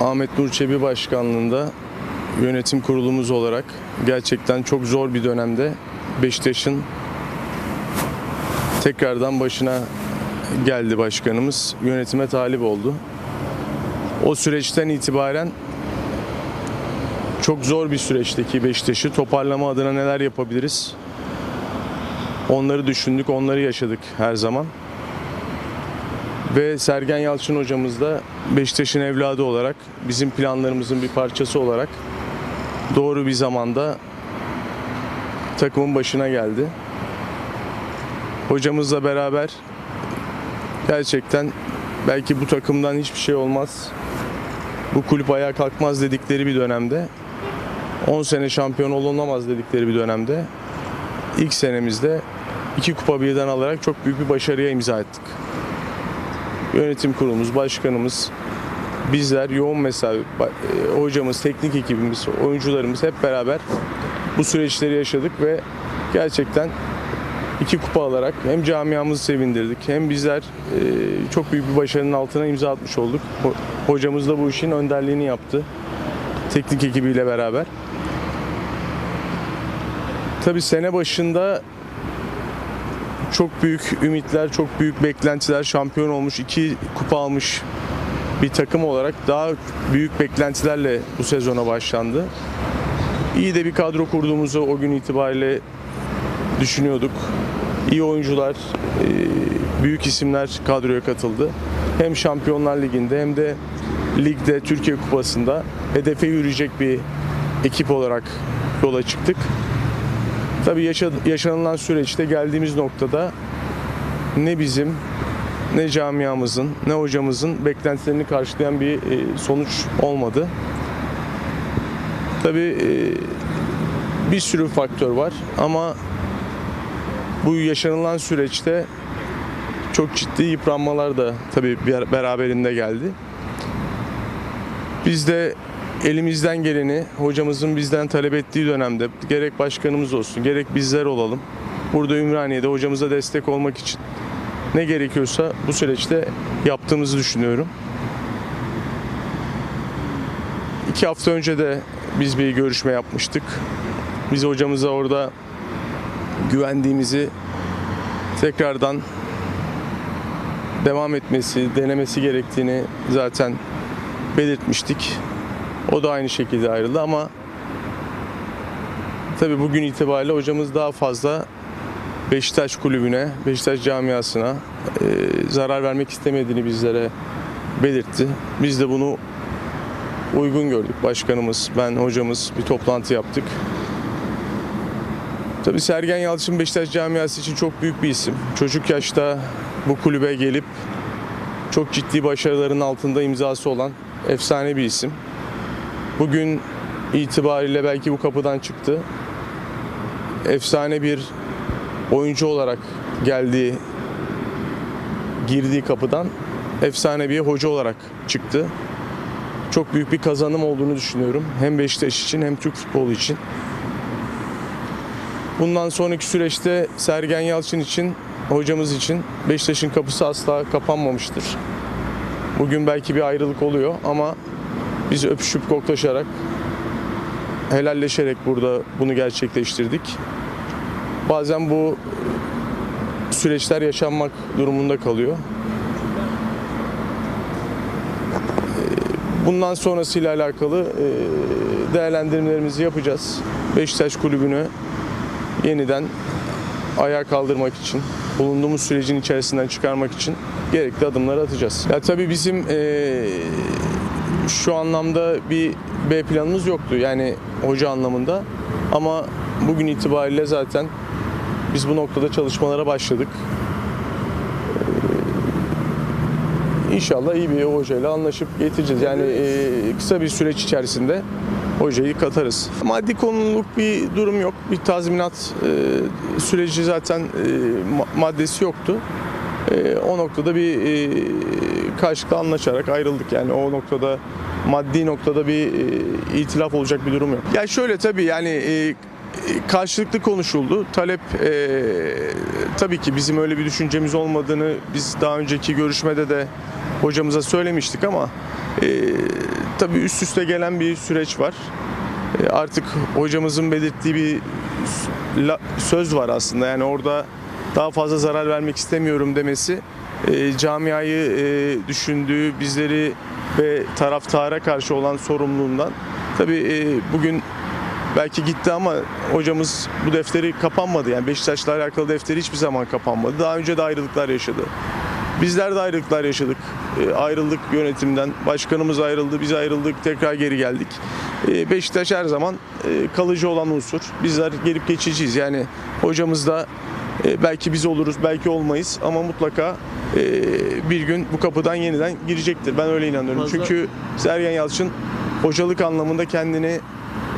Ahmet Nur Çebi Başkanlığında yönetim kurulumuz olarak gerçekten çok zor bir dönemde Beşiktaş'ın tekrardan başına geldi başkanımız. Yönetime talip oldu. O süreçten itibaren çok zor bir süreçteki Beşiktaş'ı toparlama adına neler yapabiliriz? Onları düşündük, onları yaşadık her zaman. Ve Sergen Yalçın hocamız da Beşiktaş'ın evladı olarak, bizim planlarımızın bir parçası olarak doğru bir zamanda takımın başına geldi. Hocamızla beraber gerçekten belki bu takımdan hiçbir şey olmaz, bu kulüp ayağa kalkmaz dedikleri bir dönemde, 10 sene şampiyon olunamaz dedikleri bir dönemde, ilk senemizde iki kupa birden alarak çok büyük bir başarıya imza ettik yönetim kurulumuz, başkanımız, bizler yoğun mesai, e, hocamız, teknik ekibimiz, oyuncularımız hep beraber bu süreçleri yaşadık ve gerçekten iki kupa alarak hem camiamızı sevindirdik hem bizler e, çok büyük bir başarının altına imza atmış olduk. Ho- Hocamız da bu işin önderliğini yaptı. Teknik ekibiyle beraber. Tabii sene başında çok büyük ümitler, çok büyük beklentiler, şampiyon olmuş, iki kupa almış bir takım olarak daha büyük beklentilerle bu sezona başlandı. İyi de bir kadro kurduğumuzu o gün itibariyle düşünüyorduk. İyi oyuncular, e, büyük isimler kadroya katıldı. Hem Şampiyonlar Ligi'nde hem de ligde, Türkiye Kupası'nda hedefe yürüyecek bir ekip olarak yola çıktık. Tabii yaşa- yaşanılan süreçte geldiğimiz noktada ne bizim ne camiamızın ne hocamızın beklentilerini karşılayan bir e, sonuç olmadı. Tabii e, bir sürü faktör var ama bu yaşanılan süreçte çok ciddi yıpranmalar da tabii beraberinde geldi. Biz de elimizden geleni hocamızın bizden talep ettiği dönemde gerek başkanımız olsun gerek bizler olalım. Burada Ümraniye'de hocamıza destek olmak için ne gerekiyorsa bu süreçte yaptığımızı düşünüyorum. İki hafta önce de biz bir görüşme yapmıştık. Biz hocamıza orada güvendiğimizi tekrardan devam etmesi, denemesi gerektiğini zaten belirtmiştik. O da aynı şekilde ayrıldı ama tabii bugün itibariyle hocamız daha fazla Beşiktaş kulübüne, Beşiktaş camiasına e, zarar vermek istemediğini bizlere belirtti. Biz de bunu uygun gördük. Başkanımız, ben, hocamız bir toplantı yaptık. Tabii Sergen Yalçın Beşiktaş camiası için çok büyük bir isim. Çocuk yaşta bu kulübe gelip çok ciddi başarıların altında imzası olan efsane bir isim. Bugün itibariyle belki bu kapıdan çıktı. Efsane bir oyuncu olarak geldiği, girdiği kapıdan efsane bir hoca olarak çıktı. Çok büyük bir kazanım olduğunu düşünüyorum. Hem Beşiktaş için hem Türk futbolu için. Bundan sonraki süreçte Sergen Yalçın için, hocamız için Beşiktaş'ın kapısı asla kapanmamıştır. Bugün belki bir ayrılık oluyor ama biz öpüşüp koklaşarak, helalleşerek burada bunu gerçekleştirdik. Bazen bu süreçler yaşanmak durumunda kalıyor. Ee, Bundan sonrasıyla alakalı e, değerlendirmelerimizi yapacağız. Beşiktaş Kulübü'nü yeniden ayağa kaldırmak için, bulunduğumuz sürecin içerisinden çıkarmak için gerekli adımları atacağız. Ya tabii bizim e, şu anlamda bir B planımız yoktu. Yani hoca anlamında. Ama bugün itibariyle zaten biz bu noktada çalışmalara başladık. Ee, İnşallah iyi bir hocayla anlaşıp getireceğiz. Yani e, kısa bir süreç içerisinde hocayı katarız. Maddi konuluk bir durum yok. Bir tazminat e, süreci zaten e, ma- maddesi yoktu. E, o noktada bir karşılıklı anlaşarak ayrıldık. Yani o noktada maddi noktada bir e, itilaf olacak bir durum yok. Ya şöyle tabii yani e, karşılıklı konuşuldu. Talep e, tabii ki bizim öyle bir düşüncemiz olmadığını biz daha önceki görüşmede de hocamıza söylemiştik ama e, tabii üst üste gelen bir süreç var. E, artık hocamızın belirttiği bir söz var aslında. Yani orada daha fazla zarar vermek istemiyorum demesi e, camiayı düşündüğü, bizleri ve taraftara karşı olan sorumluluğundan. Tabii e, bugün belki gitti ama hocamız bu defteri kapanmadı. Yani Beşiktaş'la alakalı defteri hiçbir zaman kapanmadı. Daha önce de ayrılıklar yaşadı. Bizler de ayrılıklar yaşadık. E, ayrıldık yönetimden. Başkanımız ayrıldı, biz ayrıldık, tekrar geri geldik. E, Beşiktaş her zaman e, kalıcı olan unsur. Bizler gelip geçiciyiz. Yani hocamız da e, belki biz oluruz, belki olmayız ama mutlaka e, bir gün bu kapıdan yeniden girecektir. Ben öyle inanıyorum. Fazla- Çünkü Sergen Yalçın hocalık anlamında kendini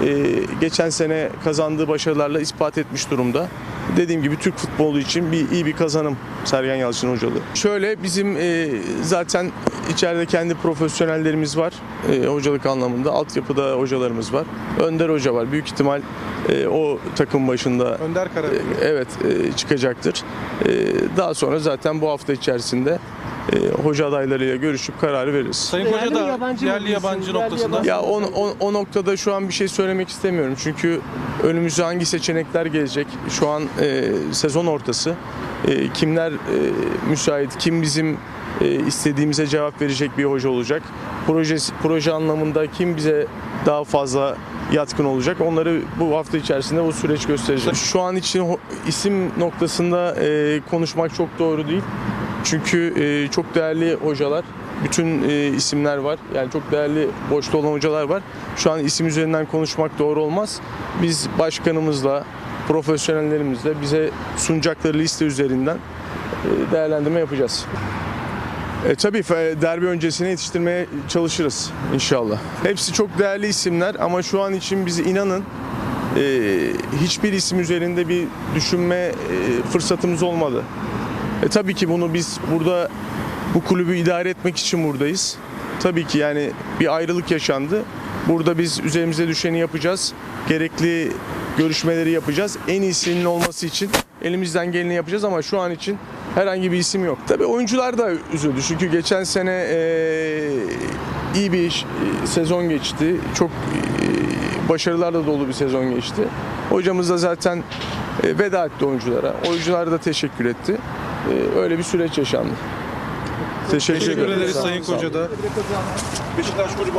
e, geçen sene kazandığı başarılarla ispat etmiş durumda. Dediğim gibi Türk futbolu için bir iyi bir kazanım Sergen Yalçın hocalığı. Şöyle bizim e, zaten içeride kendi profesyonellerimiz var e, hocalık anlamında. Altyapıda hocalarımız var. Önder Hoca var. Büyük ihtimal e, o takım başında Önder Kara. evet e, çıkacaktır. E, daha sonra zaten bu hafta içerisinde e, hoca adaylarıyla görüşüp kararı veririz. Sayın Yerli Koca mi, da yabancı mı yerli diyorsun? yabancı Yerli, noktasında. yabancı. Ya o, o, o noktada şu an bir şey söylemek istemiyorum. Çünkü önümüze hangi seçenekler gelecek? Şu an e, sezon ortası. E, kimler e, müsait, kim bizim e, istediğimize cevap verecek bir hoca olacak? Proje proje anlamında kim bize daha fazla yatkın olacak? Onları bu hafta içerisinde bu süreç gösterecek. Şu an için ho- isim noktasında e, konuşmak çok doğru değil. Çünkü e, çok değerli hocalar, bütün e, isimler var. Yani çok değerli boşta olan hocalar var. Şu an isim üzerinden konuşmak doğru olmaz. Biz başkanımızla, profesyonellerimizle bize sunacakları liste üzerinden e, değerlendirme yapacağız. E, tabii derbi öncesine yetiştirmeye çalışırız inşallah. Hepsi çok değerli isimler ama şu an için bizi inanın e, hiçbir isim üzerinde bir düşünme e, fırsatımız olmadı. E, tabii ki bunu biz burada bu kulübü idare etmek için buradayız. Tabii ki yani bir ayrılık yaşandı. Burada biz üzerimize düşeni yapacağız. Gerekli görüşmeleri yapacağız. En iyisinin olması için elimizden geleni yapacağız ama şu an için herhangi bir isim yok. Tabii oyuncular da üzüldü çünkü geçen sene e, iyi bir e, sezon geçti. Çok e, başarılarla dolu bir sezon geçti. Hocamız da zaten e, veda etti oyunculara. Oyunculara da teşekkür etti. E, öyle bir süreç yaşandı. Teşekkür, Teşekkür ederiz Sayın sağ olun. Koca da. Beşiktaş Kulübü